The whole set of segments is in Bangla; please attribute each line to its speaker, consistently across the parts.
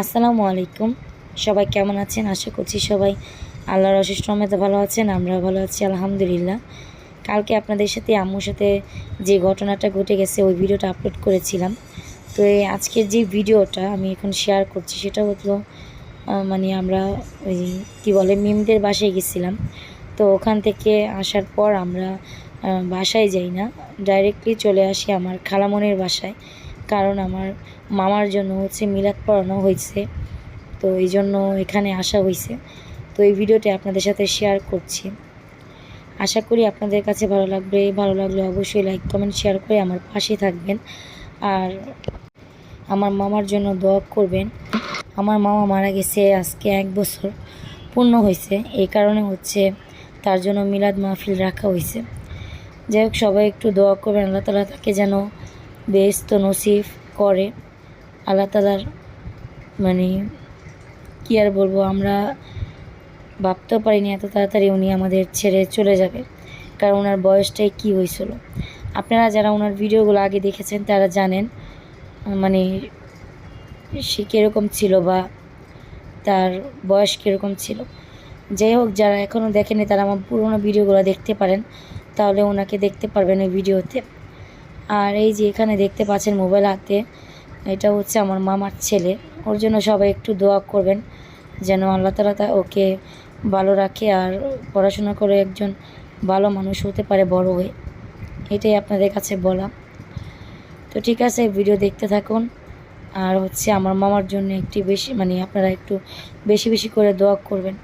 Speaker 1: আসসালামু আলাইকুম। সবাই কেমন আছেন? আশা করছি সবাই আল্লাহর অশেষ রহমতে ভালো আছেন আমরা ভালো আছি, আলহামদুলিল্লাহ। কালকে আপনাদের সাথে আম্মুর সাথে যে ঘটনাটা ঘটে গেছে, ওই ভিডিওটা আপলোড করেছিলাম। তো এই আজকের যে ভিডিওটা আমি এখন শেয়ার করছি সেটা আহ, মানে আমরা ওই কী বলে মিমদের বাসায় গেছিলাম। তো ওখান থেকে আসার পর আমরা বাসায় যাই না ডাইরেক্টলি চলে আসি আমার খালামনের বাসায়। কারণ আমার মামার জন্য হচ্ছে মিলাদ পড়ানো হয়েছে তো এই জন্য এখানে আসা হয়েছে। তো এই ভিডিওটি আপনাদের সাথে শেয়ার করছি। আশা করি আপনাদের কাছে ভালো লাগবে। ভালো লাগলে অবশ্যই লাইক কমেন্ট শেয়ার করে আমার পাশে থাকবেন। আর আমার মামার জন্য দোয়া করবেন। আমার মামা মারা গেছে আজকে এক বছর পূর্ণ হয়েছে। এই কারণে হচ্ছে তার জন্য মিলাদ মাহফিল রাখা হয়েছে। যাই হোক, সবাই একটু দোয়া করবেন, আল্লাহ তালা তাকে যেন বেস্ত নসিব করে। আল্লাহ তালার মানে কী আর বলব, আমরা ভাবতেও পারিনি এত তাড়াতাড়ি উনি আমাদের ছেড়ে চলে যাবে, কারণ ওনার বয়সটাই কী হয়েছিল। আপনারা যারা ওনার ভিডিওগুলো আগে দেখেছেন, তারা জানেন মানে সে কীরকম ছিল বা তার বয়স কীরকম ছিল। যাই হোক, যারা এখনও দেখেনি তারা আমার পুরোনো ভিডিওগুলো দেখতে পারেন। তাহলে ওনাকে দেখতে পারবেন ওই ভিডিওতে। আর এই যে এখানে দেখতে পাচ্ছেন মোবাইল হাতে, এটা হচ্ছে আমার মামার ছেলে। ওর জন্য সবাই একটু দোয়া করবেন যেন আল্লাহ তালা তা ওকে ভালো রাখে আর পড়াশোনা করে একজন ভালো মানুষ হতে পারে বড় হয়ে। এটাই আপনাদের কাছে বলা। তো ঠিক আছে ভিডিও দেখতে থাকুন। আর হচ্ছে আমার মামার জন্য একটি বেশি মানে আপনারা একটু বেশি বেশি করে দোয়া করবেন।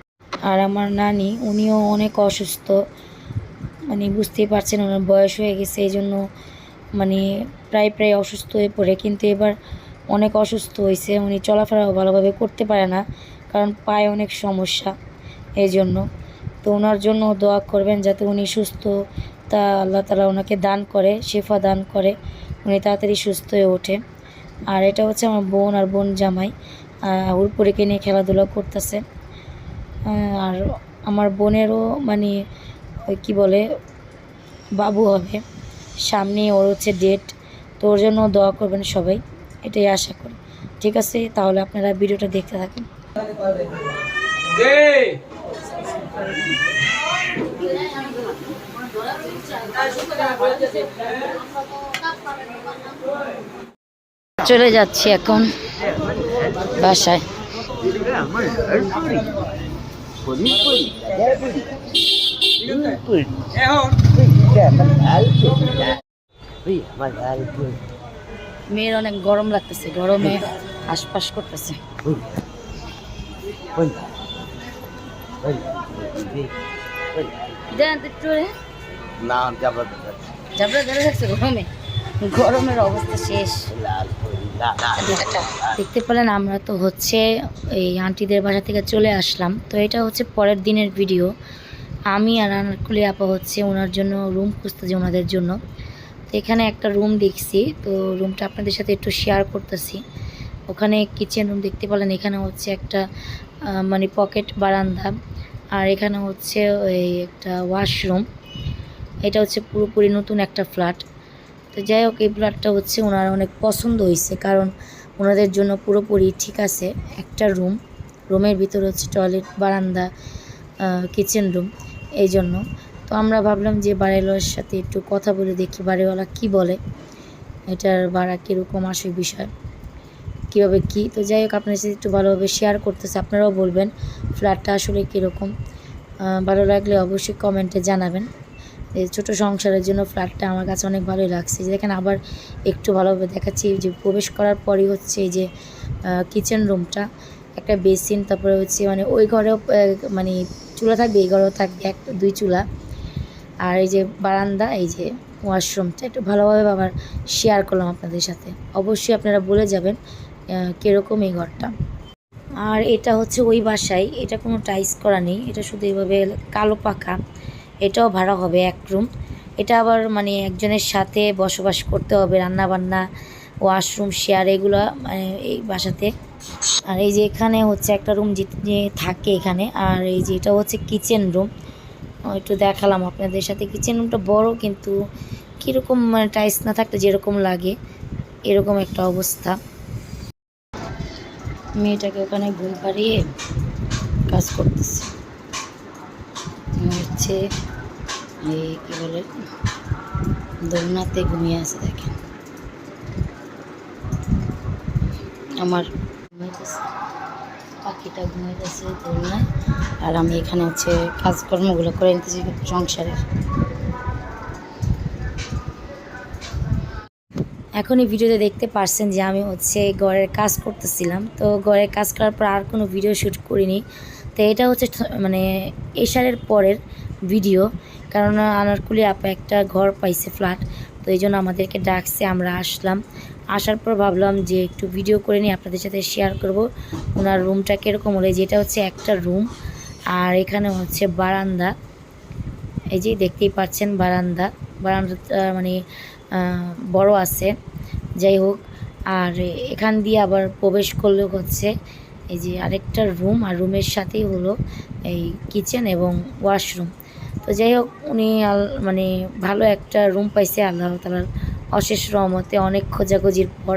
Speaker 1: আর আমার নানি, উনিও অনেক অসুস্থ মানে বুঝতেই পারছেন ওনার বয়স হয়ে গেছে, এই জন্য মানে প্রায় প্রায় অসুস্থ হয়ে পড়ে। কিন্তু এবার অনেক অসুস্থ হয়েছে, উনি চলাফেরাও ভালোভাবে করতে পারে না, কারণ পায়ে অনেক সমস্যা, এই জন্য। তো ওনার জন্য দোয়া করবেন যাতে উনি সুস্থ, তা আল্লাহ তালা ওনাকে দান করে, শেফা দান করে। উনি তাড়াতাড়ি সুস্থ হয়ে ওঠে। আর এটা হচ্ছে আমার বোন আর বোন জামাই। ওর পরীকে নিয়ে খেলাধুলা করতেছে। আর আমার বোনেরও মানে ওই কী বলে, বাবু হবে। সামনে ওর হচ্ছে ডেট তো ওর জন্য দোয়া করবেন সবাই। এটাই আশা করি। ঠিক আছে, তাহলে আপনারা ভিডিওটা দেখতে থাকুন। চলে যাচ্ছি এখন বাসায়। মেয়ের অনেক গরম লাগতেছে গরমে আশপাশ করতেছে।
Speaker 2: না যাব
Speaker 1: ঝাপড়া ধরে থাকছে গরমে? গরমের অবস্থা শেষ। দেখতে পেলেন আমরা তো হচ্ছে এই আন্টিদের বাসা থেকে চলে আসলাম। তো এটা হচ্ছে পরের দিনের ভিডিও আমি আর আনারকুলি আপা হচ্ছে ওনার জন্য রুম খুঁজতেছি ওনাদের জন্য। তো এখানে একটা রুম দেখছি। তো রুমটা আপনাদের সাথে একটু শেয়ার করতেছি। ওখানে কিচেন রুম দেখতে পেলেন। এখানে হচ্ছে একটা মানে পকেট বারান্দা। আর এখানে হচ্ছে ওই একটা ওয়াশরুম এটা হচ্ছে পুরোপুরি নতুন একটা ফ্ল্যাট তো যাই হোক, এই ফ্ল্যাটটা হচ্ছে ওনার অনেক পছন্দ হয়েছে কারণ ওনাদের জন্য পুরোপুরি ঠিক আছে একটা রুম। রুমের ভিতরে হচ্ছে টয়লেট, বারান্দা কিচেন রুম এই জন্য তো আমরা ভাবলাম যে বাড়িওয়ালার সাথে একটু কথা বলে দেখি, বাড়িওয়ালা কি বলে, এটার ভাড়া কীরকম আসে বিষয়, কীভাবে কী। তো যাই হোক, আপনার সাথে একটু ভালোভাবে শেয়ার করতেছে, আপনারাও বলবেন ফ্ল্যাটটা আসলে কীরকম। ভালো লাগলে অবশ্যই কমেন্টে জানাবেন। ছোটো সংসারের জন্য ফ্ল্যাটটা আমার কাছে অনেক ভালোই লাগছে। দেখেন আবার একটু ভালোভাবে দেখাচ্ছি যে প্রবেশ করার পরই হচ্ছে এই যে কিচেন রুমটা একটা বেসিন তারপরে হচ্ছে মানে ওই ঘরেও মানে চুলা থাকবে, এই ঘরেও থাকবে, এক, দুই চুলা। আর এই যে বারান্দা, এই যে ওয়াশরুমটা একটু ভালোভাবে আবার শেয়ার করলাম আপনাদের সাথে। অবশ্যই আপনারা বলে যাবেন কীরকম এই ঘরটা। আর এটা হচ্ছে ওই বাসায়, এটা কোনো টাইস করা নেই, এটা শুধু এইভাবে কালো পাকা এটাও ভাড়া হবে এক রুম এটা আবার মানে একজনের সাথে বসবাস করতে হবে রান্না বান্না ওয়াশরুম শেয়ার এগুলো মানে এই বাসাতে। আর এই যে এখানে হচ্ছে একটা রুম যে থাকে এখানে, আর এই যে এটা হচ্ছে কিচেন রুম একটু দেখালাম আপনাদের সাথে। কিচেন রুমটা বড়, কিন্তু কীরকম মানে টাইলস না থাকলে যেরকম লাগে, এরকম একটা অবস্থা। মেয়েটাকে ওখানে ঘুম পাড়িয়ে কাজ করতেছে। হচ্ছে এই কী বলে, দোলনাতে ঘুমিয়ে আছে দেখেন। আমার পাখিটা ঘুমাইতেছে দোলনায়। আর আমি এখানে হচ্ছে কাজকর্মগুলো করে নিতেছি সংসারের। এখন এই ভিডিওতে দেখতে পারছেন যে আমি হচ্ছে ঘরের কাজ করতেছিলাম। তো ঘরের কাজ করার পর আর কোনো ভিডিও শ্যুট করিনি। তো এটা হচ্ছে মানে এশারের পরের ভিডিও। কারণ আনারকুলি আপা একটা ঘর পাইছে ফ্ল্যাট, তো এই জন্য আমাদেরকে ডাকছে, আমরা আসলাম। আসার পর ভাবলাম যে একটু ভিডিও করে নিই আপনাদের সাথে শেয়ার করব। ওনার রুমটা কীরকম হলে? যেটা হচ্ছে একটা রুম আর এখানে হচ্ছে বারান্দা। এই যে দেখতেই পাচ্ছেন বারান্দা। বারান্দাটা মানে বড় আছে। যাই হোক, আর এখান দিয়ে আবার প্রবেশ করলেও হচ্ছে, এই যে আরেকটা রুম আর রুমের সাথেই হলো এই কিচেন এবং ওয়াশরুম তো যাই হোক উনি মানে ভালো একটা রুম পাইছে আল্লাহ তালার অশেষ রহমতে। অনেক খোঁজাখুঁজির পর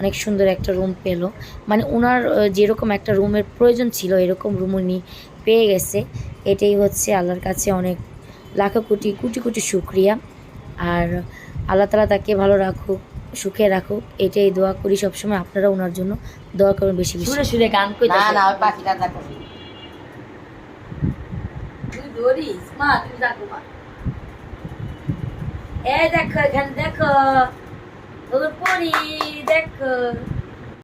Speaker 1: অনেক সুন্দর একটা রুম পেল। মানে ওনার যেরকম একটা রুমের প্রয়োজন ছিল এরকম রুম উনি পেয়ে গেছে। এটাই হচ্ছে আল্লাহর কাছে অনেক লাখো কোটি কোটি কোটি শুক্রিয়া। আর আল্লাহ তালা তাকে ভালো রাখুক সুখে রাখুক এটাই দোয়া করি সবসময়। আপনারা ওনার জন্য দোয়া করবেন বেশি বেশি।
Speaker 2: সুরে সুরে গান
Speaker 3: না
Speaker 2: কইতাছে
Speaker 3: না পাখিটা
Speaker 2: ধরিস মা তুমি দেখো মা এই দেখো এখানে দেখো তোর পরি দেখো।